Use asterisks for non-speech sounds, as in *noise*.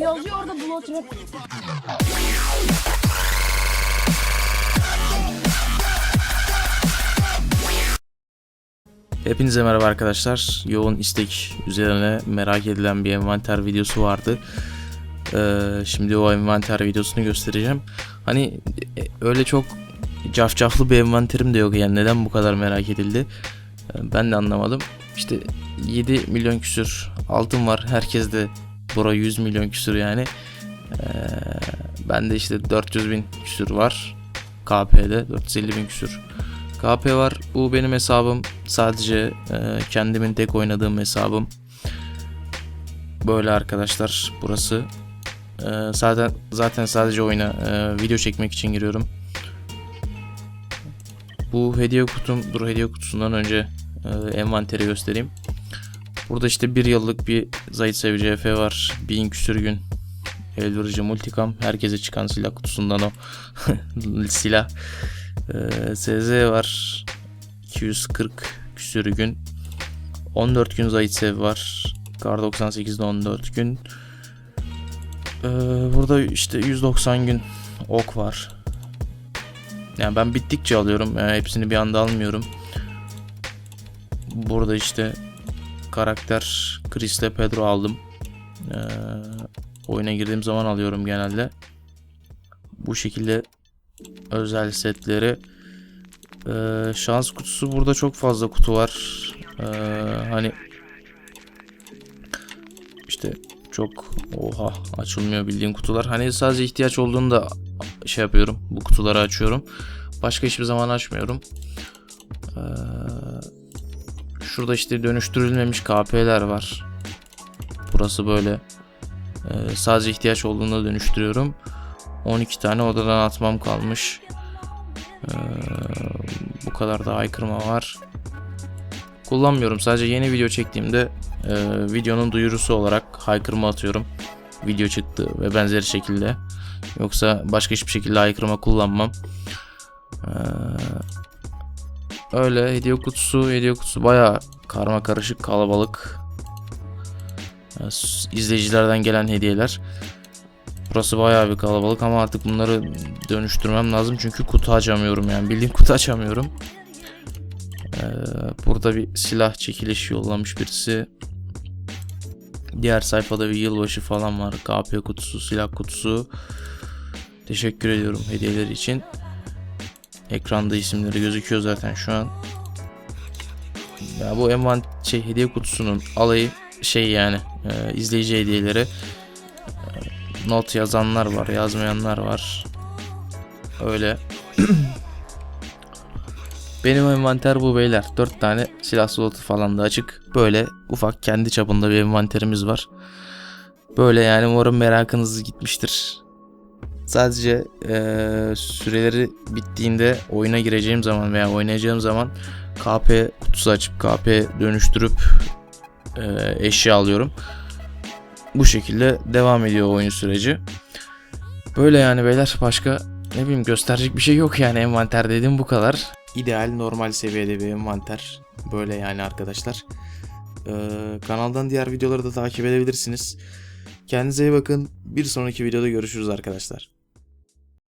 Yazıyor orada Blood. Hepinize merhaba arkadaşlar. Yoğun istek üzerine merak edilen bir envanter videosu vardı. Ee, şimdi o envanter videosunu göstereceğim. Hani e, öyle çok cafcaflı bir envanterim de yok yani neden bu kadar merak edildi? Ee, Ben de anlamadım. İşte 7 milyon küsür altın var. Herkes de bura 100 milyon küsür yani. Ee, ben de işte 400 bin küsür var. KP'de 450 bin küsür. KP var. Bu benim hesabım. Sadece e, kendimin tek oynadığım hesabım. Böyle arkadaşlar burası. E, zaten zaten sadece oyuna e, video çekmek için giriyorum. Bu hediye kutum, dur hediye kutusundan önce e, envanteri göstereyim. Burada işte bir yıllık bir Zayt Sev CF var. Bin küsür gün. Elverici Multicam. Herkese çıkan silah kutusundan o *laughs* silah. Ee, SZ var. 240 küsür gün. 14 gün Zaytsev var. Kar 98'de 14 gün. Ee, burada işte 190 gün ok var. Yani ben bittikçe alıyorum. Yani hepsini bir anda almıyorum. Burada işte karakter Chris'le Pedro aldım. Ee, oyuna girdiğim zaman alıyorum genelde. Bu şekilde özel setleri. Ee, şans kutusu burada çok fazla kutu var. Ee, hani işte çok oha açılmıyor bildiğim kutular. Hani sadece ihtiyaç olduğunda şey yapıyorum. Bu kutuları açıyorum. Başka hiçbir zaman açmıyorum. Ee, şurada işte dönüştürülmemiş KP'ler var. Burası böyle. Ee, sadece ihtiyaç olduğunda dönüştürüyorum. 12 tane odadan atmam kalmış. Ee, bu kadar da aykırma var. Kullanmıyorum. Sadece yeni video çektiğimde e, videonun duyurusu olarak haykırma atıyorum. Video çıktı ve benzeri şekilde. Yoksa başka hiçbir şekilde haykırma kullanmam. Ee, öyle hediye kutusu, hediye kutusu baya karma karışık kalabalık. İzleyicilerden gelen hediyeler. Burası bayağı bir kalabalık ama artık bunları dönüştürmem lazım çünkü kutu açamıyorum yani bildiğin kutu açamıyorum. Ee, burada bir silah çekiliş yollamış birisi. Diğer sayfada bir yılbaşı falan var. KP kutusu, silah kutusu. Teşekkür ediyorum hediyeler için. Ekranda isimleri gözüküyor zaten şu an. Ya bu envan şey hediye kutusunun alayı şey yani e, izleyici hediyeleri not yazanlar var, yazmayanlar var. Öyle. *clears throat* Benim envanter bu beyler. 4 tane silah slotu falan da açık. Böyle ufak kendi çapında bir envanterimiz var. Böyle yani umarım merakınız gitmiştir. Sadece eee, süreleri bittiğinde oyuna gireceğim zaman veya oynayacağım zaman KP kutusu açıp KP dönüştürüp eee, eşya alıyorum bu şekilde devam ediyor oyun süreci. Böyle yani beyler başka ne bileyim gösterecek bir şey yok yani envanter dedim bu kadar. İdeal normal seviyede bir envanter. Böyle yani arkadaşlar. Ee, kanaldan diğer videoları da takip edebilirsiniz. Kendinize iyi bakın. Bir sonraki videoda görüşürüz arkadaşlar.